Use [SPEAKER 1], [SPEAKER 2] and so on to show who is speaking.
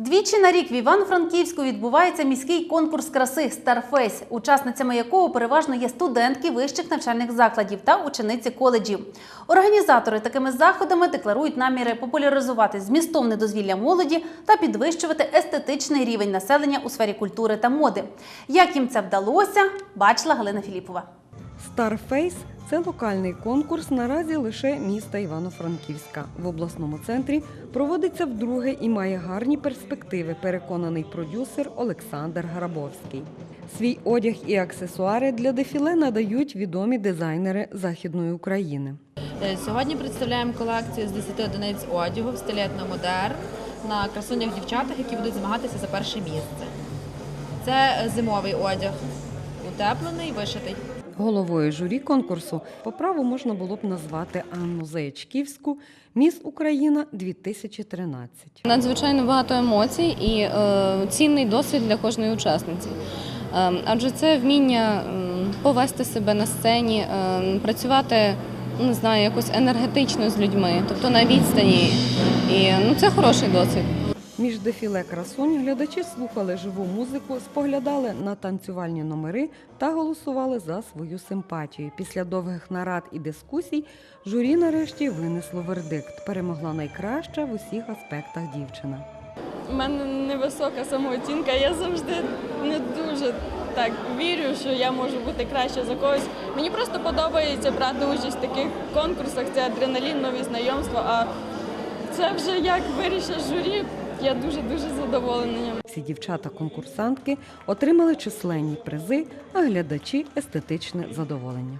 [SPEAKER 1] Двічі на рік в Івано-Франківську відбувається міський конкурс краси Старфейс, учасницями якого переважно є студентки вищих навчальних закладів та учениці коледжів. Організатори такими заходами декларують наміри популяризувати змістовне дозвілля молоді та підвищувати естетичний рівень населення у сфері культури та моди. Як їм це вдалося, бачила Галина Філіпова.
[SPEAKER 2] Старфейс це локальний конкурс наразі лише міста Івано-Франківська. В обласному центрі проводиться вдруге і має гарні перспективи, переконаний продюсер Олександр Грабовський. Свій одяг і аксесуари для дефіле надають відомі дизайнери Західної України.
[SPEAKER 3] Е, Сьогодні представляємо колекцію з 10 одиниць одягу в стилі етномодерн на красунях дівчатах, які будуть змагатися за перше місце. Це е, зимовий одяг, утеплений, вишитий.
[SPEAKER 2] Головою журі конкурсу по праву можна було б назвати Анну Заячківську Міс Україна 2013.
[SPEAKER 4] Надзвичайно багато емоцій і е, цінний досвід для кожної учасниці. Е, адже це вміння повести себе на сцені, е, працювати не знаю, якось енергетично з людьми, тобто на відстані. І ну, це хороший досвід.
[SPEAKER 2] Між дефіле красунь глядачі слухали живу музику, споглядали на танцювальні номери та голосували за свою симпатію. Після довгих нарад і дискусій журі нарешті винесло вердикт. Перемогла найкраща в усіх аспектах дівчина.
[SPEAKER 5] У мене невисока самооцінка. Я завжди не дуже так вірю, що я можу бути краще за когось. Мені просто подобається брати участь в таких конкурсах. Це адреналін, нові знайомства. А це вже як вирішить журі. Я дуже дуже задоволена.
[SPEAKER 2] Всі дівчата-конкурсантки отримали численні призи, а глядачі естетичне задоволення.